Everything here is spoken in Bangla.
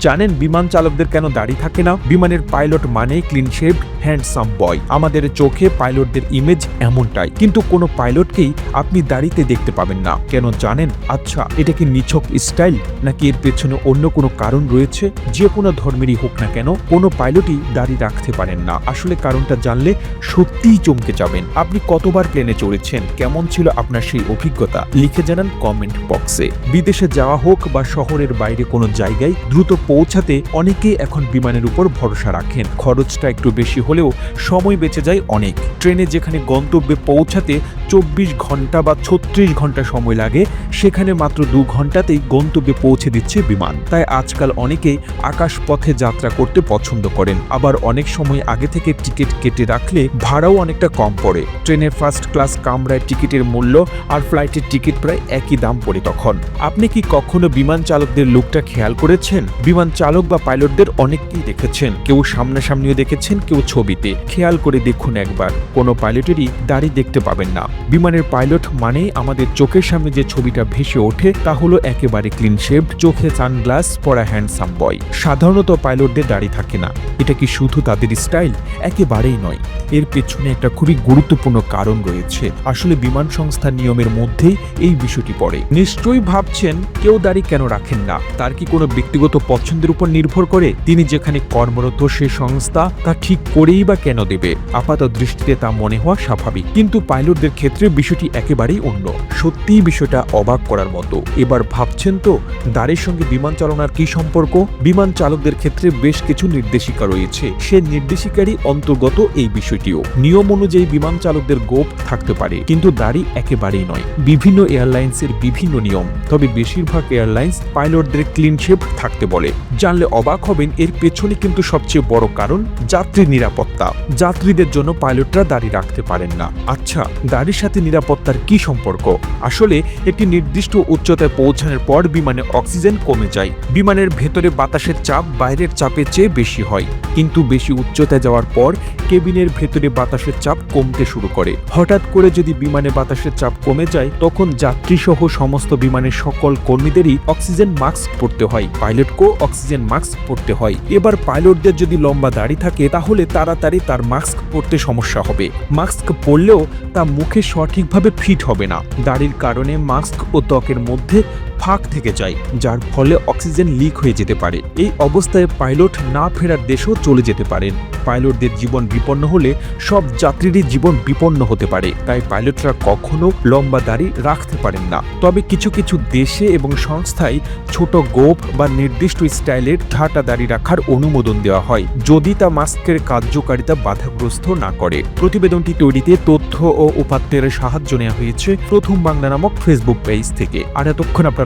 জানেন, বিমান চালকদের কেন দাড়ি থাকে না? বিমানের পাইলট মানে ক্লিন শেভড হ্যান্ডসাম বয় আমাদের চোখে পাইলটদের ইমেজ এমনটাই। কিন্তু কোনো পাইলটকেই আপনি দাড়িতে দেখতে পাবেন না। কেন জানেন? আচ্ছা এটা কি নিছক স্টাইল নাকি এর পেছনে অন্য কোনো কারণ রয়েছে? যে কোনো ধর্মেরই হোক না কেন, কোনো পাইলটই দাড়ি রাখতে পারেন না। আসলে কারণটা জানলে সত্যিই চমকে যাবেন। আপনি কতবার প্লেনে চড়েছেন? কেমন ছিল আপনার সেই অভিজ্ঞতা? লিখে জানান কমেন্ট বক্সে বিদেশে যাওয়া হোক বা শহরের বাইরে কোনো জায়গায় দ্রুত পৌঁছাতে অনেকেই এখন বিমানের উপর ভরসা রাখেন। খরচটা একটু বেশি হলেও সময় বেঁচে যায় অনেক। ট্রেনে যেখানে গন্তব্যে পৌঁছাতে চব্বিশ ঘণ্টা বা ছত্রিশ ঘণ্টা সময় লাগে, সেখানে মাত্র দু ঘন্টাতেই গন্তব্যে পৌঁছে দিচ্ছে বিমান। তাই আজকাল অনেকেই আকাশপথে যাত্রা করতে পছন্দ করেন। আবার অনেক সময় আগে থেকে টিকিট কেটে রাখলে ভাড়াও অনেকটা কম পড়ে। ট্রেনের ফার্স্ট ক্লাস কামরায় টিকিটের মূল্য আর ফ্লাইটের টিকিট প্রায় একই দাম পড়ে তখন। আপনি কি কখনো বিমান চালকদের লুকটা খেয়াল করেছেন? বিমান চালক বা পাইলটদের অনেককেই দেখেছেন। কেউ সামনাসামনিও দেখেছেন, কেউ ছবিতে। খেয়াল করে দেখুন একবার। কোনো পাইলটেরই দাড়ি দেখতে পাবেন না। বিমানের পাইলট মানেই আমাদের চোখের সামনে যে ছবিটা ভেসে ওঠে, তা হলো একেবারে ক্লিন শেভড চোখে সানগ্লাস, পরা হ্যান্ডসাম বয় সাধারণত পাইলটদের দাড়ি থাকে না। এটা কি শুধু তাদের স্টাইল একেবারেই নয়। এর পেছনে একটা খুবই গুরুত্বপূর্ণ কারণ রয়েছে। আসলে বিমান সংস্থার নিয়মের মধ্যেই এই বিষয়টি পড়ে। নিশ্চয়ই ভাবছেন, কেউ দাড়ি কেন রাখেন না? তার কি কোনো ব্যক্তিগত পছন্দের উপর নির্ভর করে তিনি যেখানে কর্মরত সে সংস্থা তা ঠিক করেই বা কেন দেবে। আপাত দৃষ্টিতে তা মনে হওয়া স্বাভাবিক। কিন্তু পাইলটদের ক্ষেত্রে বিষয়টি একেবারেই অন্য। সত্যিই বিষয়টা অবাক করার মতো। এবার ভাবছেন তো দাড়ির সঙ্গে বিমান চালনার কি সম্পর্ক? বিমান চালকদের ক্ষেত্রে বেশ কিছু নির্দেশিকা রয়েছে। সে নির্দেশিকারই অন্তর্গত এই বিষয়টিও। নিয়ম অনুযায়ী বিমান চালকদের গোপ থাকতে পারে। কিন্তু দাড়ি একেবারেই নয়। বিভিন্ন এয়ারলাইন্সের বিভিন্ন নিয়ম। তবে বেশিরভাগ এয়ারলাইন্স পাইলটদের ক্লিন শেপ থাকতে বলে। জানলে অবাক হবেন, এর পেছনে কিন্তু সবচেয়ে বড় কারণ যাত্রী নিরাপত্তা। যাত্রীদের জন্য পাইলটরা দাড়ি রাখতে পারেন না। আচ্ছা দাড়ির সাথে নিরাপত্তার কি সম্পর্ক? আসলে, একটি নির্দিষ্ট উচ্চতায় পৌঁছানোর পর বিমানে অক্সিজেন কমে যায়। বিমানের ভেতরে বাতাসের চাপ বাইরের চাপের চেয়ে বেশি হয়। কিন্তু বেশি উচ্চতায় যাওয়ার পর কেবিনের ভেতরে বাতাসের চাপ কমতে শুরু করে। হঠাৎ করে যদি বিমানে বাতাসের চাপ কমে যায়, তখন যাত্রী সহ সমস্ত বিমানের সকল কর্মীদেরই অক্সিজেন মাস্ক পরতে হয়। পাইলটকেও অক্সিজেন মাস্ক পরতে হয়। এবার পাইলটদের যদি লম্বা দাড়ি থাকে, তাহলে তাড়াতাড়ি তার মাস্ক পরতে সমস্যা হবে। মাস্ক পরলেও তা মুখে সঠিকভাবে ফিট হবে না। দাড়ির কারণে মাস্ক ও ত্বকের মধ্যে ফাঁক থেকে যায়, যার ফলে অক্সিজেন লিক হয়ে যেতে পারে। এই অবস্থায় পাইলট না ফেরার দেশেও চলে যেতে পারেন। পাইলটদের জীবন বিপন্ন হলে সব যাত্রীরই জীবন বিপন্ন হতে পারে। তাই পাইলটরা কখনো লম্বা দাড়ি রাখতে পারেন না। তবে কিছু কিছু দেশে এবং সংস্থায় ছোট গোপ বা নির্দিষ্ট স্টাইলের ঠাটা দাড়ি রাখার অনুমোদন দেওয়া হয়, যদি তা মাস্কের কার্যকারিতা বাধাগ্রস্ত না করে। প্রতিবেদনটি তৈরিতে তথ্য ও উপাত্তের সাহায্য নেওয়া হয়েছে প্রথম বাংলা নামক ফেসবুক পেজ থেকে। আর এতক্ষণ